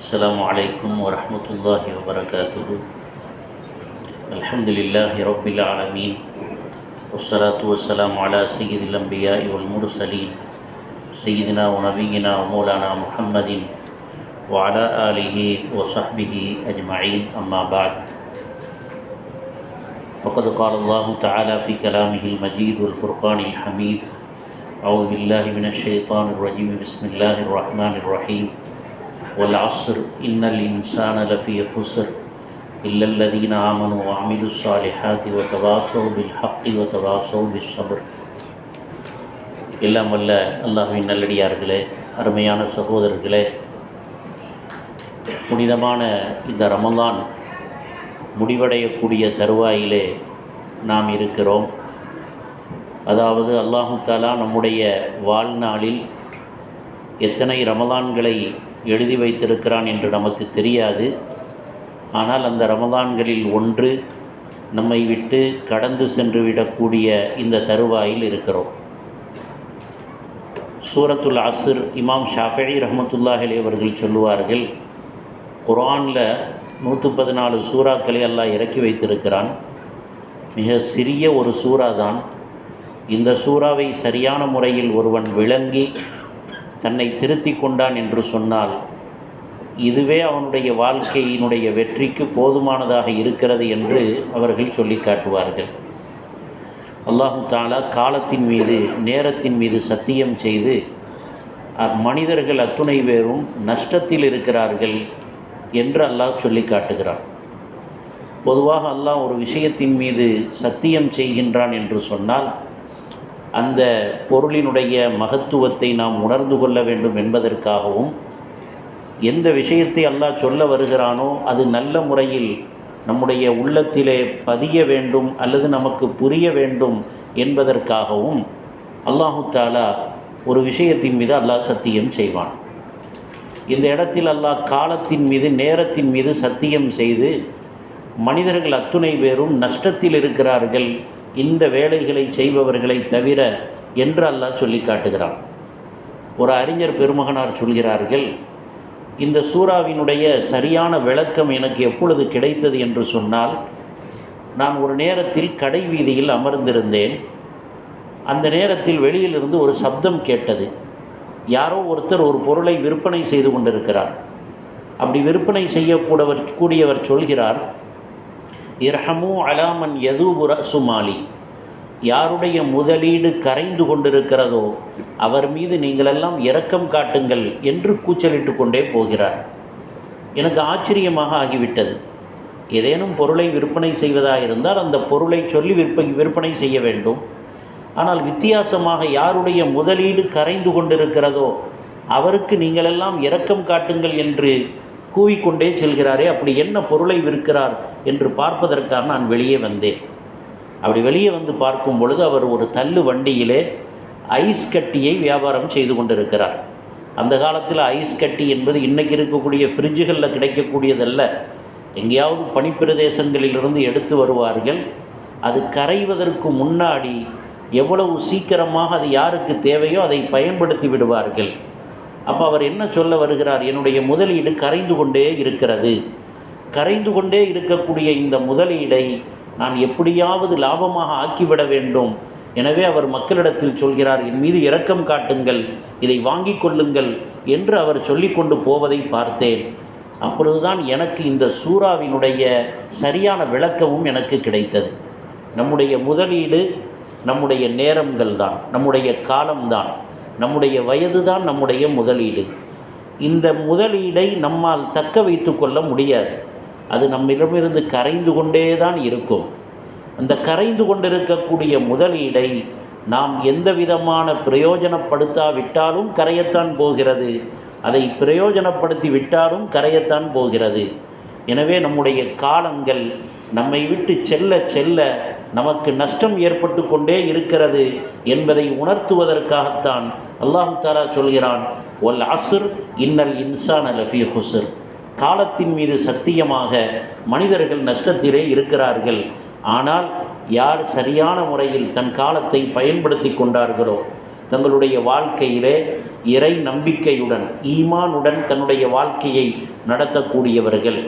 السلام عليكم ورحمة الله وبركاته. الحمد لله رب العالمين. والصلاة والسلام على سيد الأنبياء والمرسلين سيدنا ونبينا ومولانا محمد وعلى آله وصحبه أجمعين. أما بعد فقد قال الله تعالى في كلامه المجيد والفرقان الحميد أعوذ بالله من الشيطان الرجيم. بسم الله الرحمن الرحيم. والعصر إن الإنسان لفي خسر إلا الذين آمنوا وعملوا الصالحات وتواصوا بالحق وتواصوا بالصبر எல்லாம் வல்ல அல்லாஹ்வின் நல்லடியார்களே அருமையான சகோதரர்களே புனிதமான இந்த ரமலான் முடிவடையக்கூடிய தருவாயிலே நாம் இருக்கிறோம் அதாவது அல்லாஹு தாலா நம்முடைய வாழ்நாளில் எத்தனை ரமலான்களை எழுதி வைத்திருக்கிறான் என்று நமக்கு தெரியாது. ஆனால் அந்த ரமதான்களில் ஒன்று நம்மை விட்டு கடந்து சென்று விடக்கூடிய இந்த தருவாயில் இருக்கிறோம். சூரத்துல் அஸ்ர் இமாம் ஷாஃபி ரஹமத்துல்லாஹலி அவர்கள் சொல்லுவார்கள் குரானில் நூற்று பதினாலு சூறாக்களை எல்லாம் இறக்கி வைத்திருக்கிறான். மிக சிறிய ஒரு சூறா தான் இந்த சூறாவை சரியான முறையில் ஒருவன் விளங்கி தன்னை திருத்தி கொண்டான் என்று சொன்னால் இதுவே அவனுடைய வாழ்க்கையினுடைய வெற்றிக்கு போதுமானதாக இருக்கிறது என்று அவர்கள் சொல்லி காட்டுவார்கள். அல்லாஹு தாலா காலத்தின் மீது நேரத்தின் மீது சத்தியம் செய்து மனிதர்கள் அத்துணை பேரும் நஷ்டத்தில் இருக்கிறார்கள் என்று அல்லாஹ் சொல்லி காட்டுகிறான். பொதுவாக அல்லாஹ் ஒரு விஷயத்தின் மீது சத்தியம் செய்கின்றான் என்று சொன்னால் அந்த பொருளினுடைய மகத்துவத்தை நாம் உணர்ந்து கொள்ள வேண்டும் என்பதற்காகவும் எந்த விஷயத்தை அல்லாஹ் சொல்ல வருகிறானோ அது நல்ல முறையில் நம்முடைய உள்ளத்திலே பதிய வேண்டும் அல்லது நமக்கு புரிய வேண்டும் என்பதற்காகவும் அல்லாஹு தாலா ஒரு விஷயத்தின் மீது அல்லாஹ் சத்தியம் செய்வான். இந்த இடத்தில் அல்லாஹ் காலத்தின் மீது நேரத்தின் மீது சத்தியம் செய்து மனிதர்கள் அத்துணை பேரும் நஷ்டத்தில் இருக்கிறார்கள் இந்த வேலைகளை செய்பவர்களை தவிர என்று அல்லாஹ் சொல்லி காட்டுகிறான். ஒரு அறிஞர் பெருமகனார் சொல்கிறார்கள் இந்த சூறாவினுடைய சரியான விளக்கம் எனக்கு எப்பொழுது கிடைத்தது என்று சொன்னால் நான் ஒரு நேரத்தில் கடை வீதியில் அமர்ந்திருந்தேன். அந்த நேரத்தில் வெளியிலிருந்து ஒரு சப்தம் கேட்டது. யாரோ ஒருத்தர் ஒரு பொருளை விற்பனை செய்து கொண்டிருக்கிறார். அப்படி விற்பனை செய்யக்கூடவர் கூடியவர் சொல்கிறார் இரஹமு அலாமன் யதூபுர சுமாலி யாருடைய முதலீடு கரைந்து கொண்டிருக்கிறதோ அவர் மீது நீங்களெல்லாம் இரக்கம் காட்டுங்கள் என்று கூச்சலிட்டு கொண்டே போகிறார். எனக்கு ஆச்சரியமாக ஆகிவிட்டது. ஏதேனும் பொருளை விற்பனை செய்வதாக இருந்தால் அந்த பொருளை சொல்லி விற்ப விற்பனை செய்ய வேண்டும். ஆனால் வித்தியாசமாக யாருடைய முதலீடு கரைந்து கொண்டிருக்கிறதோ அவருக்கு நீங்களெல்லாம் இரக்கம் காட்டுங்கள் என்று கூவிக்கொண்டே செல்கிறாரே அப்படி என்ன பொருளை விற்கிறார் என்று பார்ப்பதற்காக நான் வெளியே வந்தேன். அப்படி வெளியே வந்து பார்க்கும் பொழுது அவர் ஒரு தள்ளு வண்டியிலே ஐஸ் கட்டியை வியாபாரம் செய்து கொண்டிருக்கிறார். அந்த காலத்தில் ஐஸ் கட்டி என்பது இன்றைக்கி இருக்கக்கூடிய ஃப்ரிட்ஜுகளில் கிடைக்கக்கூடியதல்ல. எங்கேயாவது பனிப்பிரதேசங்களிலிருந்து எடுத்து வருவார்கள். அது கரைவதற்கு முன்னாடி எவ்வளவு சீக்கிரமாக அது யாருக்கு தேவையோ அதை பயன்படுத்தி விடுவார்கள். அப்போ அவர் என்ன சொல்ல வருகிறார்? என்னுடைய முதலீடு கரைந்து கொண்டே இருக்கிறது. கரைந்து கொண்டே இருக்கக்கூடிய இந்த முதலீடை நான் எப்படியாவது லாபமாக ஆக்கிவிட வேண்டும். எனவே அவர் மக்களிடத்தில் சொல்கிறார் என் மீது இரக்கம் காட்டுங்கள் இதை வாங்கி கொள்ளுங்கள் என்று அவர் சொல்லிக்கொண்டு போவதை பார்த்தேன். அப்பொழுதுதான் எனக்கு இந்த சூறாவினுடைய சரியான விளக்கமும் எனக்கு கிடைத்தது. நம்முடைய முதலீடு நம்முடைய நேரங்கள் தான் நம்முடைய காலம்தான். நம்முடைய வயது தான் நம்முடைய முதலீடு. இந்த முதலீடை நம்மால் தக்க வைத்து கொள்ள முடியாது. அது நம்மிடமிருந்து கரைந்து கொண்டே தான் இருக்கும். அந்த கரைந்து கொண்டிருக்கக்கூடிய முதலீடை நாம் எந்த விதமான பிரயோஜனப்படுத்தாவிட்டாலும் கரையத்தான் போகிறது. அதை பிரயோஜனப்படுத்தி விட்டாலும் கரையத்தான் போகிறது. எனவே நம்முடைய காலங்கள் நம்மை விட்டு செல்ல செல்ல நமக்கு நஷ்டம் ஏற்பட்டு கொண்டே இருக்கிறது என்பதை உணர்த்துவதற்காகத்தான் அல்லாஹு தாலா சொல்கிறான் ஒல் அசுர் இன்னல் இன்சான் லஃபி ஹுசுர் காலத்தின் மீது சத்தியமாக மனிதர்கள் நஷ்டத்திலே இருக்கிறார்கள். ஆனால் யார் சரியான முறையில் தன் காலத்தை பயன்படுத்தி கொண்டார்களோ தங்களுடைய வாழ்க்கையிலே இறை நம்பிக்கையுடன் ஈமானுடன் தன்னுடைய வாழ்க்கையை நடத்தக்கூடியவர்கள்.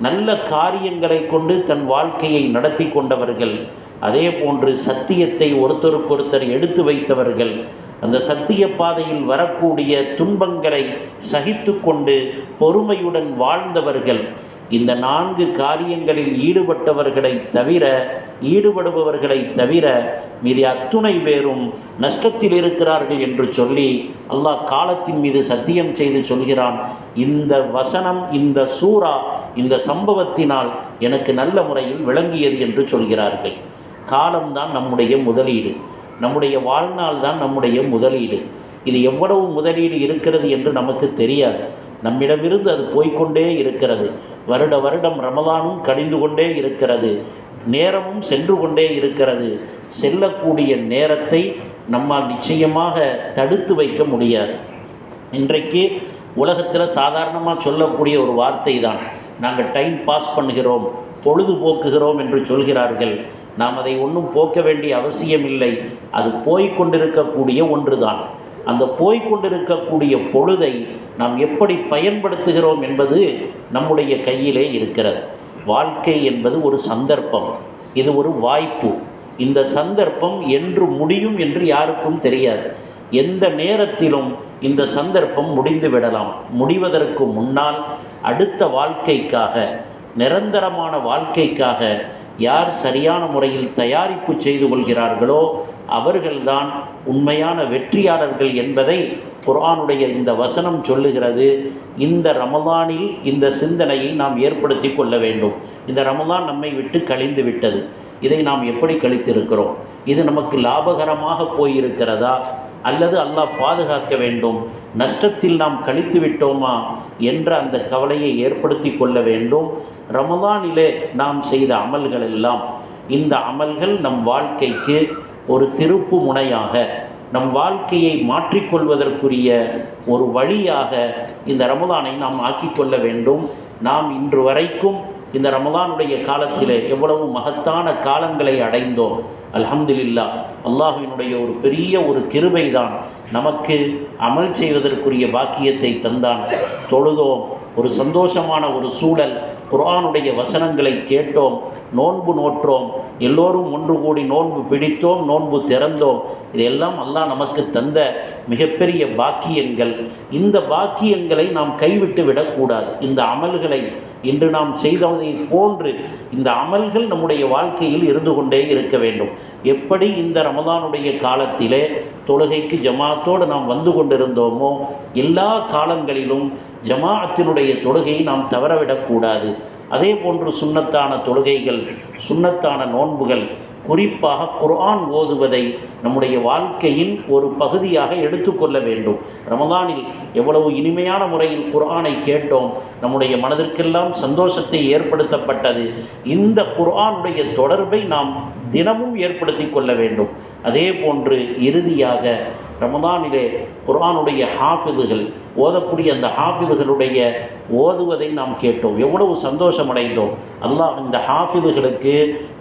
நல்ல காரியங்களை கொண்டு தன் வாழ்க்கையை நடத்தி கொண்டவர்கள் அதே போன்று சத்தியத்தை ஒருத்தருக்கொருத்தர் எடுத்து வைத்தவர்கள் அந்த சத்திய பாதையில் வரக்கூடிய துன்பங்களை சகித்து கொண்டு பொறுமையுடன் வாழ்ந்தவர்கள். இந்த நான்கு காரியங்களில் ஈடுபட்டவர்களை தவிர ஈடுபடுபவர்களை தவிர மீது அத்துணை பேரும் நஷ்டத்தில் இருக்கிறார்கள் என்று சொல்லி அல்லாஹ் காலத்தின் மீது சத்தியம் செய்து சொல்கிறான். இந்த வசனம் இந்த சூறா இந்த சம்பவத்தினால் எனக்கு நல்ல முறையில் விளங்கியது என்று சொல்கிறார்கள். காலம்தான் நம்முடைய முதலீடு. நம்முடைய வாழ்நாள் தான் நம்முடைய முதலீடு. இது எவ்வளவு முதலீடு இருக்கிறது என்று நமக்கு தெரியாது. நம்மிடமிருந்து அது போய்கொண்டே இருக்கிறது. வருட வருடம் ரமதானும் கழிந்து கொண்டே இருக்கிறது. நேரமும் சென்று கொண்டே இருக்கிறது. செல்லக்கூடிய நேரத்தை நம்மால் நிச்சயமாக தடுத்து வைக்க முடியாது. இன்றைக்கு உலகத்தில் சாதாரணமாக சொல்லக்கூடிய ஒரு வார்த்தை தான் நாங்கள் டைம் பாஸ் பண்ணுகிறோம் பொழுதுபோக்குகிறோம் என்று சொல்கிறார்கள். நாம் அதை ஒன்றும் போக்க வேண்டிய அவசியம் இல்லை அது போய்கொண்டிருக்கக்கூடிய ஒன்று தான் அந்த போய்கொண்டிருக்கக்கூடிய பொழுதை நாம் எப்படி பயன்படுத்துகிறோம் என்பது நம்முடைய கையிலே இருக்கிறது. வாழ்க்கை என்பது ஒரு சந்தர்ப்பம். இது ஒரு வாய்ப்பு. இந்த சந்தர்ப்பம் என்று முடியும் என்று யாருக்கும் தெரியாது. எந்த நேரத்திலும் இந்த சந்தர்ப்பம் முடிந்து விடலாம். முடிவதற்கு முன்னால் அடுத்த வாழ்க்கைக்காக நிரந்தரமான வாழ்க்கைக்காக யார் சரியான முறையில் தயாரிப்பு செய்து கொள்கிறார்களோ அவர்கள்தான் உண்மையான வெற்றியாளர்கள் என்பதை குரானுடைய இந்த வசனம் சொல்லுகிறது. இந்த ரமலானில் இந்த சிந்தனையை நாம் ஏற்படுத்தி கொள்ள வேண்டும். இந்த ரமலான் நம்மை விட்டு கழிந்து விட்டது. இதை நாம் எப்படி கழித்திருக்கிறோம்? இது நமக்கு லாபகரமாக போயிருக்கிறதா? அல்லது அல்லாஹ் பாதுகாக்க வேண்டும். நஷ்டத்தில் நாம் கழித்து விட்டோமா என்ற அந்த கவலையை ஏற்படுத்தி கொள்ள வேண்டும். ரமதானிலே நாம் செய்த அமல்கள் எல்லாம் இந்த அமல்கள் நம் வாழ்க்கைக்கு ஒரு திருப்பு முனையாக நம் வாழ்க்கையை மாற்றிக்கொள்வதற்குரிய ஒரு வழியாக இந்த ரமதானை நாம் ஆக்கிக்கொள்ள வேண்டும். நாம் இன்று வரைக்கும் இந்த ரமலானுடைய காலத்தில் எவ்வளவு மகத்தான காலங்களை அடைந்தோம். அல்ஹம்துலில்லா அல்லாஹினுடைய ஒரு பெரிய ஒரு கிருபை தான் நமக்கு அமல் செய்வதற்குரிய பாக்கியத்தை தந்தான். தொழுதோம். ஒரு சந்தோஷமான ஒரு சூழல். குரானுடைய வசனங்களை கேட்டோம். நோன்பு நோற்றோம். எல்லோரும் ஒன்று கூடி நோன்பு பிடித்தோம் நோன்பு திறந்தோம். இதெல்லாம் அல்லாஹ் நமக்கு தந்த மிகப்பெரிய பாக்கியங்கள். இந்த பாக்கியங்களை நாம் கைவிட்டு விடக்கூடாது. இந்த அமல்களை இன்று நாம் செய்ததை போன்று இந்த அமல்கள் நம்முடைய வாழ்க்கையில் இருந்து கொண்டே இருக்க வேண்டும். எப்படி இந்த ரமதானுடைய காலத்திலே தொழுகைக்கு ஜமாத்தோடு நாம் வந்து கொண்டிருந்தோமோ எல்லா காலங்களிலும் ஜமாஅத்தினுடைய தொழுகையை நாம் தவறவிடக்கூடாது. அதே போன்று சுண்ணத்தான தொழுகைகள் சுண்ணத்தான நோன்புகள் குறிப்பாக குர்ஆன் ஓதுவதை நம்முடைய வாழ்க்கையின் ஒரு பகுதியாக எடுத்துக்கொள்ள வேண்டும். ரமதானில் எவ்வளவு இனிமையான முறையில் குர்ஆனை கேட்டோம் நம்முடைய மனதிற்கெல்லாம் சந்தோஷத்தை ஏற்படுத்தப்பட்டது. இந்த குர்ஆனுடைய தொடர்பை நாம் தினமும் ஏற்படுத்தி கொள்ள வேண்டும். அதே போன்று இறுதியாக ரமதானிலே குரானுடைய ஹாஃபிதுகள் ஓதக்கூடிய அந்த ஹாஃபிதுகளுடைய ஓதுவதை நாம் கேட்டோம். எவ்வளவு சந்தோஷம் அடைந்தோம் அல்லாஹ் இந்த ஹாஃபிதுகளுக்கு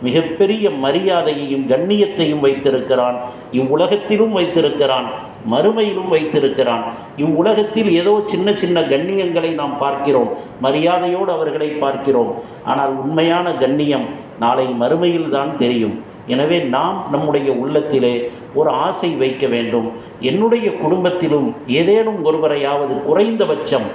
மிகப்பெரிய மரியாதையையும் கண்ணியத்தையும் வைத்திருக்கிறான். இவ்வுலகத்திலும் வைத்திருக்கிறான். மறுமையிலும் வைத்திருக்கிறான். இவ்வுலகத்தில் ஏதோ சின்ன சின்ன கண்ணியங்களை நாம் பார்க்கிறோம். மரியாதையோடு அவர்களை பார்க்கிறோம். ஆனால் உண்மையான கண்ணியம் நாளை மறுமையில் தான் தெரியும். எனவே நாம் நம்முடைய உள்ளத்திலே ஒரு ஆசை வைக்க வேண்டும். என்னுடைய குடும்பத்திலும் ஏதேனும் ஒருவரையாவது குறைந்தபட்சம்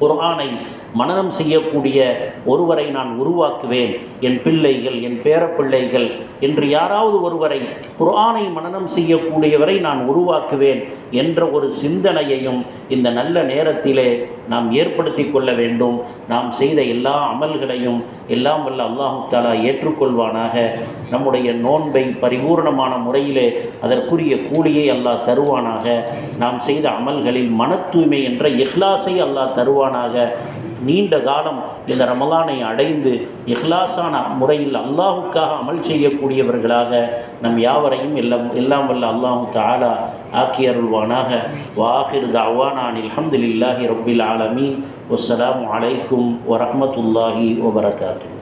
குர்ஆனை மனநம் செய்யக்கூடிய ஒருவரை நான் உருவாக்குவேன். என் பிள்ளைகள் என் பேரப்பிள்ளைகள் என்று யாராவது ஒருவரை குரானை மனநம் செய்யக்கூடியவரை நான் உருவாக்குவேன் என்ற ஒரு சிந்தனையையும் இந்த நல்ல நேரத்திலே நாம் ஏற்படுத்தி கொள்ள வேண்டும். நாம் செய்த எல்லா அமல்களையும் எல்லாம் வல்ல அல்லாஹு தாலா ஏற்றுக்கொள்வானாக. நம்முடைய நோன்பை பரிபூர்ணமான முறையிலே அதற்குரிய கூலியை அல்லாஹ் தருவானாக. நாம் செய்த அமல்களில் மன தூய்மை என்ற இஹ்லாஸை அல்லாஹ் தருவானாக. நீண்ட காலம் இந்த ரமலானை அடைந்து இஹ்லாசான முறையில் அல்லாஹுக்காக அமல் செய்யக்கூடியவர்களாக நம் யாவரையும் எல்லாம் எல்லாம் வல்ல அல்லாஹு தாலா ஆக்கி அருள்வானாக. வாஹிர் தாவானான் அல்ஹம்துலில்லாஹி ரொம்பில் ஆலமீன். வஸ்ஸலாமு அலைக்கும் வரமத்துல்லாஹி வபரகாத்துஹு.